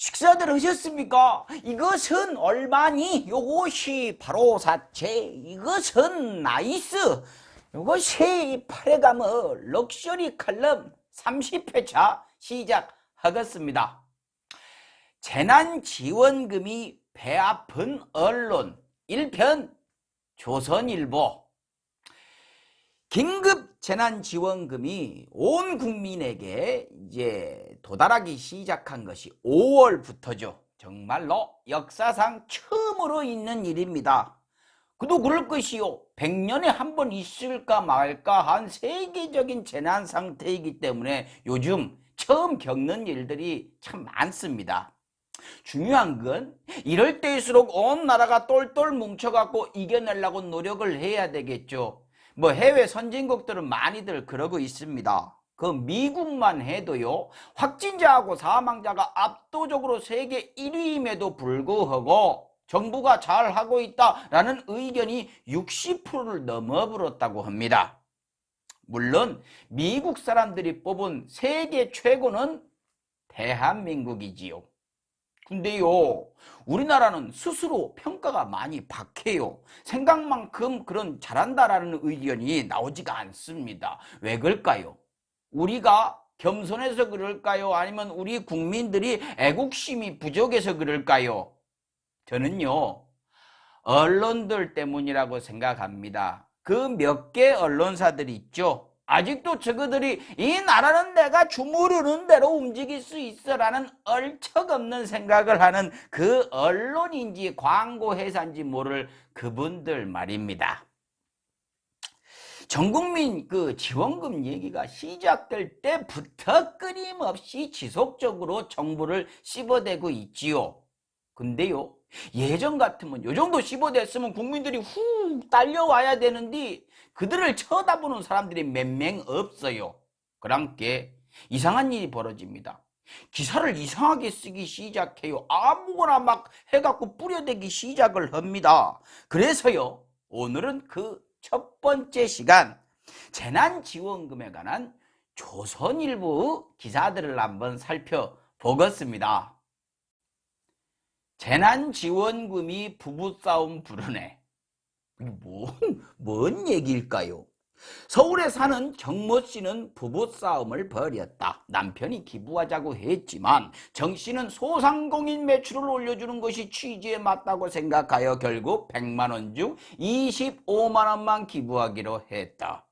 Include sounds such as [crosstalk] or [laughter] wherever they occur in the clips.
식사들 하셨습니까? 이것은 얼마니? 요것이 바로 사채. 이것은 나이스. 요것이 팔에가머 럭셔리 칼럼 30회차 시작하겠습니다. 재난지원금이 배 아픈 언론 1편 조선일보 긴급 재난지원금이 온 국민에게 이제 도달하기 시작한 것이 5월부터죠. 정말로 역사상 처음으로 있는 일입니다. 그도 그럴 것이요. 100년에 한 번 있을까 말까 한 세계적인 재난 상태이기 때문에 요즘 처음 겪는 일들이 참 많습니다. 중요한 건 이럴 때일수록 온 나라가 똘똘 뭉쳐갖고 이겨내려고 노력을 해야 되겠죠. 뭐 해외 선진국들은 많이들 그러고 있습니다. 그 미국만 해도요, 확진자하고 사망자가 압도적으로 세계 1위임에도 불구하고 정부가 잘 하고 있다라는 의견이 60%를 넘어버렸다고 합니다. 물론 미국 사람들이 뽑은 세계 최고는 대한민국이지요. 근데요, 우리나라는 스스로 평가가 많이 박해요. 생각만큼 그런 잘한다라는 의견이 나오지가 않습니다. 왜 그럴까요? 우리가 겸손해서 그럴까요? 아니면 우리 국민들이 애국심이 부족해서 그럴까요? 저는요, 언론들 때문이라고 생각합니다. 그 몇 개 언론사들이 있죠. 아직도 저그들이 이 나라는 내가 주무르는 대로 움직일 수 있어라는 얼척없는 생각을 하는 그 언론인지 광고 회사인지 모를 그분들 말입니다. 전국민 그 지원금 얘기가 시작될 때부터 끊임없이 지속적으로 정부를 씹어대고 있지요. 근데요, 예전 같으면 요 정도 씹어댔으면 국민들이 후 딸려와야 되는데 그들을 쳐다보는 사람들이 몇 명 없어요. 그랑께 이상한 일이 벌어집니다. 기사를 이상하게 쓰기 시작해요. 아무거나 막 해갖고 뿌려대기 시작을 합니다. 그래서요, 오늘은 그 첫 번째 시간, 재난지원금에 관한 조선일보 기사들을 한번 살펴보겠습니다. 재난지원금이 부부싸움. 이게 뭔, 뭔 얘기일까요? 서울에 사는 정모 씨는 부부싸움을 벌였다. 남편이 기부하자고 했지만 정 씨는 소상공인 매출을 올려주는 것이 취지에 맞다고 생각하여 결국 100만 원 중 25만 원만 기부하기로 했다.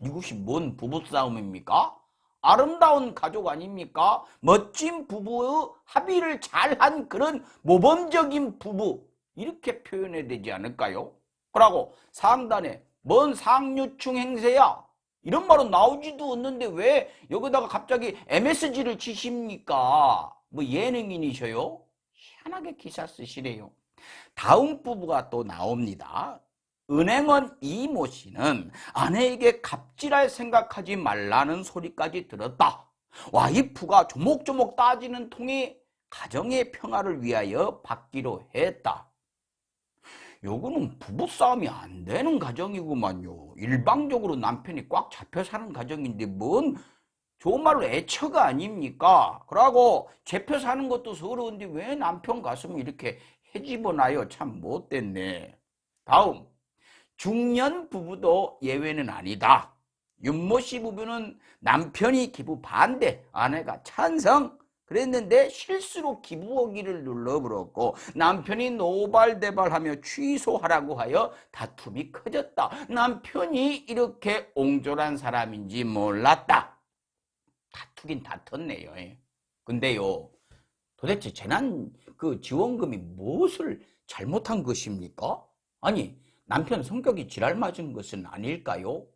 이것이 뭔 부부싸움입니까? 아름다운 가족 아닙니까? 멋진 부부의 합의를 잘한 그런 모범적인 부부 이렇게 표현해야 되지 않을까요? 그러고 상단에 뭔 상류층 행세야? 이런 말은 나오지도 않는데 왜 여기다가 갑자기 MSG를 치십니까? 뭐 예능인이셔요? 희한하게 기사 쓰시래요. 다음 부부가 또 나옵니다. 은행원 이모 씨는 아내에게 갑질할 생각하지 말라는 소리까지 들었다. 와이프가 조목조목 따지는 통이 가정의 평화를 위하여 받기로 했다. 요거는 부부싸움이 안 되는 가정이구만요. 일방적으로 남편이 꽉 잡혀 사는 가정인데 뭔 좋은 말로 애처가 아닙니까? 그러고 잡혀 사는 것도 서러운데 왜 남편 가슴을 이렇게 해집어놔요? 참 못됐네. 다음 중년 부부도 예외는 아니다. 윤모 씨 부부는 남편이 기부 반대, 아내가 찬성. 그랬는데 실수로 기부하기를 눌러버렸고 남편이 노발대발하며 취소하라고 하여 다툼이 커졌다. 남편이 이렇게 옹졸한 사람인지 몰랐다. 다투긴 다퉜네요. 예. 근데요, 도대체 재난 그 지원금이 무엇을 잘못한 것입니까? 아니, 남편 성격이 지랄 맞은 것은 아닐까요?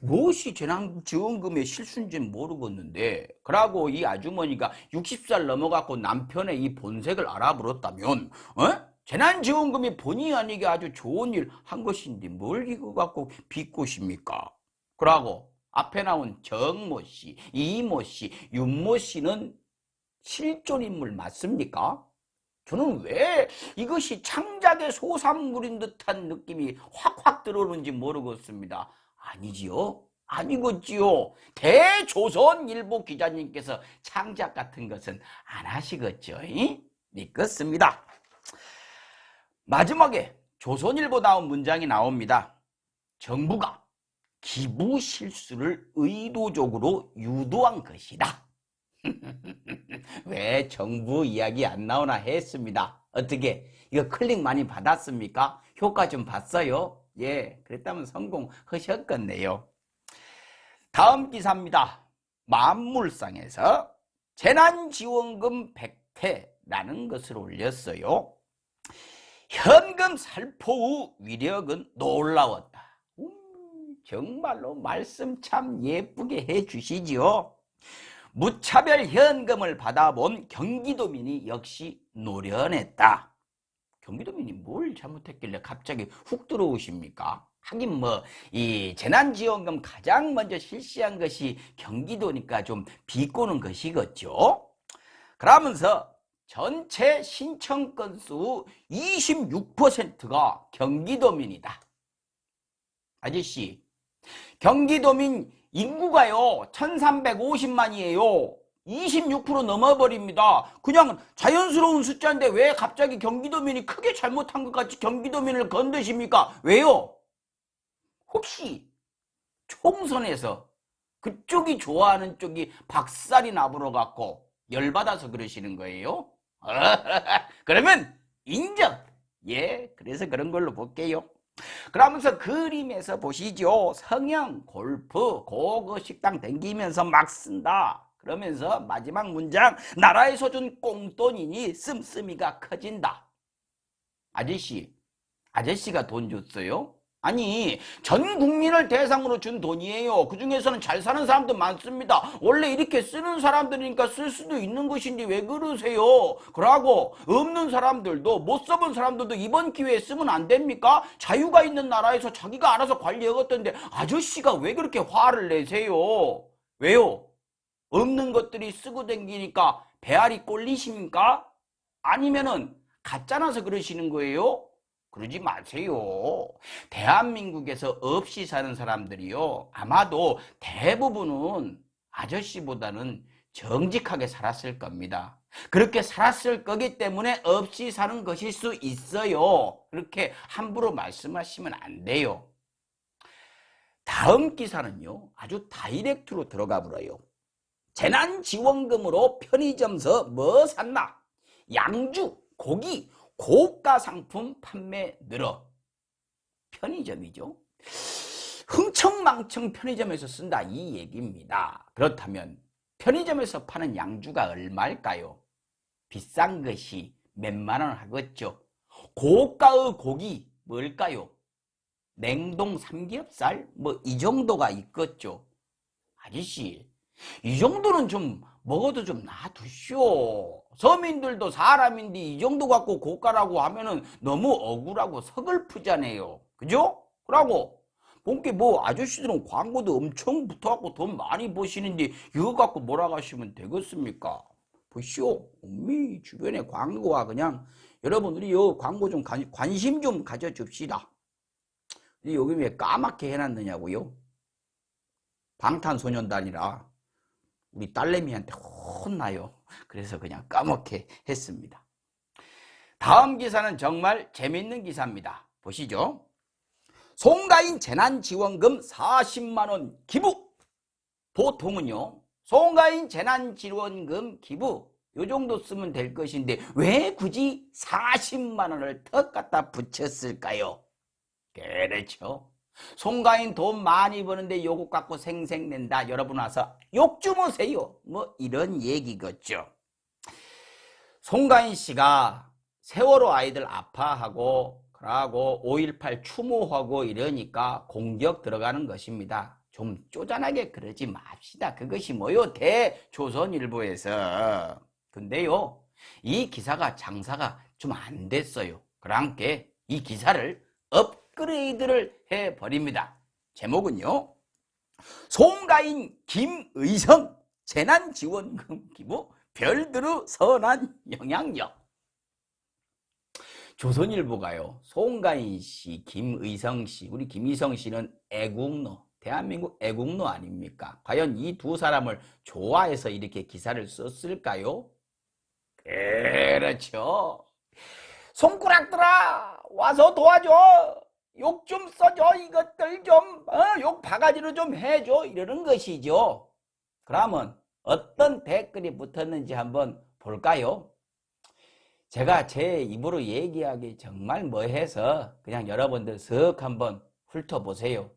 무엇이 재난지원금의 실수인지는 모르겠는데 그러고 이 아주머니가 60살 넘어갖고 남편의 이 본색을 알아버렸다면 어? 재난지원금이 본의 아니게 아주 좋은 일 한 것인데 뭘 이거 갖고 비꼬십니까? 그러고 앞에 나온 정모 씨, 이모 씨, 윤모 씨는 실존 인물 맞습니까? 저는 왜 이것이 창작의 소산물인 듯한 느낌이 확확 들어오는지 모르겠습니다. 아니지요. 아니겠지요. 대조선일보 기자님께서 창작 같은 것은 안 하시겠죠. 이? 믿겠습니다. 마지막에 조선일보 나온 문장이 나옵니다. 정부가 기부 실수를 의도적으로 유도한 것이다. [laughs] 왜 정부 이야기 안 나오나 했습니다. 어떻게 이거 클릭 많이 받았습니까? 효과 좀 봤어요? 예, 그랬다면 성공하셨겠네요. 다음 기사입니다. 만물상에서 재난지원금 100태라는 것을 올렸어요. 현금 살포 후 위력은 놀라웠다. 음, 정말로 말씀 참 예쁘게 해주시지요. 무차별 현금을 받아본 경기도민이 역시 노련했다. 경기도민이 뭘 잘못했길래 갑자기 훅 들어오십니까? 하긴 뭐 이 재난지원금 가장 먼저 실시한 것이 경기도니까 좀 비꼬는 것이겠죠. 그러면서 전체 신청 건수 26%가 경기도민이다. 아저씨, 경기도민 인구가요 1350만이에요. 26% 넘어버립니다. 그냥 자연스러운 숫자인데 왜 갑자기 경기도민이 크게 잘못한 것 같이 경기도민을 건드십니까? 왜요? 혹시 총선에서 그쪽이 좋아하는 쪽이 박살이 나불어 갖고 열받아서 그러시는 거예요? [laughs] 그러면 인정. 예, 그래서 그런 걸로 볼게요. 그러면서 그림에서 보시죠. 성형, 골프, 고급 식당 댕기면서 막 쓴다. 그러면서 마지막 문장 나라에서 준 꽁돈이니 씀씀이가 커진다. 아저씨, 아저씨가 돈 줬어요? 아니 전 국민을 대상으로 준 돈이에요. 그 중에서는 잘 사는 사람도 많습니다. 원래 이렇게 쓰는 사람들이니까 쓸 수도 있는 것인데 왜 그러세요? 그러고 없는 사람들도 못 써본 사람들도 이번 기회에 쓰면 안 됩니까? 자유가 있는 나라에서 자기가 알아서 관리하겠던데 아저씨가 왜 그렇게 화를 내세요? 왜요? 없는 것들이 쓰고 댕기니까 배알이 꼴리십니까? 아니면은 가짜나서 그러시는 거예요? 그러지 마세요. 대한민국에서 없이 사는 사람들이요. 아마도 대부분은 아저씨보다는 정직하게 살았을 겁니다. 그렇게 살았을 거기 때문에 없이 사는 것일 수 있어요. 그렇게 함부로 말씀하시면 안 돼요. 다음 기사는요. 아주 다이렉트로 들어가 버려요. 재난지원금으로 편의점서 뭐 샀나? 양주, 고기, 고가 상품 판매 늘어. 편의점이죠. 흥청망청 편의점에서 쓴다 이 얘기입니다. 그렇다면 편의점에서 파는 양주가 얼마일까요? 비싼 것이 몇만 원 하겠죠. 고가의 고기 뭘까요? 냉동 삼겹살 뭐 이 정도가 있겠죠. 아저씨 이 정도는 좀 먹어도 좀 놔두시오. 서민들도 사람인데 이 정도 갖고 고가라고 하면은 너무 억울하고 서글프잖아요. 그죠? 그러고 본게 뭐 아저씨들은 광고도 엄청 붙어갖고 돈 많이 버시는데 이거 갖고 몰아가시면 되겠습니까? 보시오. 엄미 주변에 광고가 그냥 여러분들이 이 광고 좀 관, 관심 좀 가져줍시다. 여기 왜 까맣게 해놨느냐고요? 방탄소년단이라 우리 딸내미한테 혼나요. 그래서 그냥 까맣게 했습니다. 다음 기사는 정말 재밌는 기사입니다. 보시죠. 송가인 재난지원금 40만원 기부. 보통은요, 송가인 재난지원금 기부, 요 정도 쓰면 될 것인데, 왜 굳이 40만원을 턱 갖다 붙였을까요? 그렇죠. 송가인 돈 많이 버는데 요것 갖고 생색낸다. 여러분 와서 욕 주무세요. 뭐 이런 얘기겠죠. 송가인 씨가 세월호 아이들 아파하고 그러고 5.18 추모하고 이러니까 공격 들어가는 것입니다. 좀 쪼잔하게 그러지 맙시다. 그것이 뭐요? 대조선일보에서. 근데요, 이 기사가 장사가 좀 안 됐어요. 그러니까 이 기사를 업 그레이드를 해버립니다. 제목은요. 송가인 김의성 재난지원금 기부 별드루 선한 영향력. 조선일보가요. 송가인 씨, 김의성 씨, 우리 김의성 씨는 애국노 대한민국 애국노 아닙니까? 과연 이 두 사람을 좋아해서 이렇게 기사를 썼을까요? 그렇죠. 손가락들아 와서 도와줘. 욕 좀 써줘. 이것들 좀, 어, 욕 바가지로 좀 해줘. 이러는 것이죠. 그러면 어떤 댓글이 붙었는지 한번 볼까요? 제가 제 입으로 얘기하기 정말 뭐해서 그냥 여러분들 슥 한번 훑어보세요.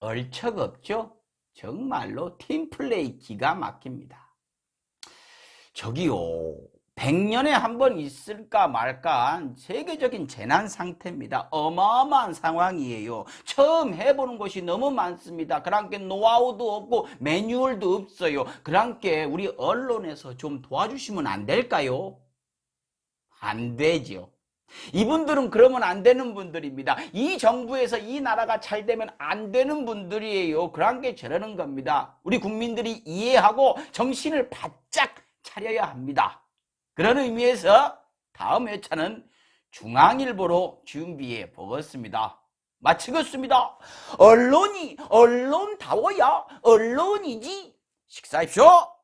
얼척 없죠? 정말로 팀플레이 기가 막힙니다. 저기요, 100년에 한 번 있을까 말까 한 세계적인 재난 상태입니다. 어마어마한 상황이에요. 처음 해보는 것이 너무 많습니다. 그랑께 노하우도 없고 매뉴얼도 없어요. 그랑께 우리 언론에서 좀 도와주시면 안 될까요? 안 되죠. 이분들은 그러면 안 되는 분들입니다. 이 정부에서 이 나라가 잘 되면 안 되는 분들이에요. 그런 게 저러는 겁니다. 우리 국민들이 이해하고 정신을 바짝 차려야 합니다. 그런 의미에서 다음 회차는 중앙일보로 준비해 보겠습니다. 마치겠습니다. 언론이 언론다워야 언론이지. 식사합시오.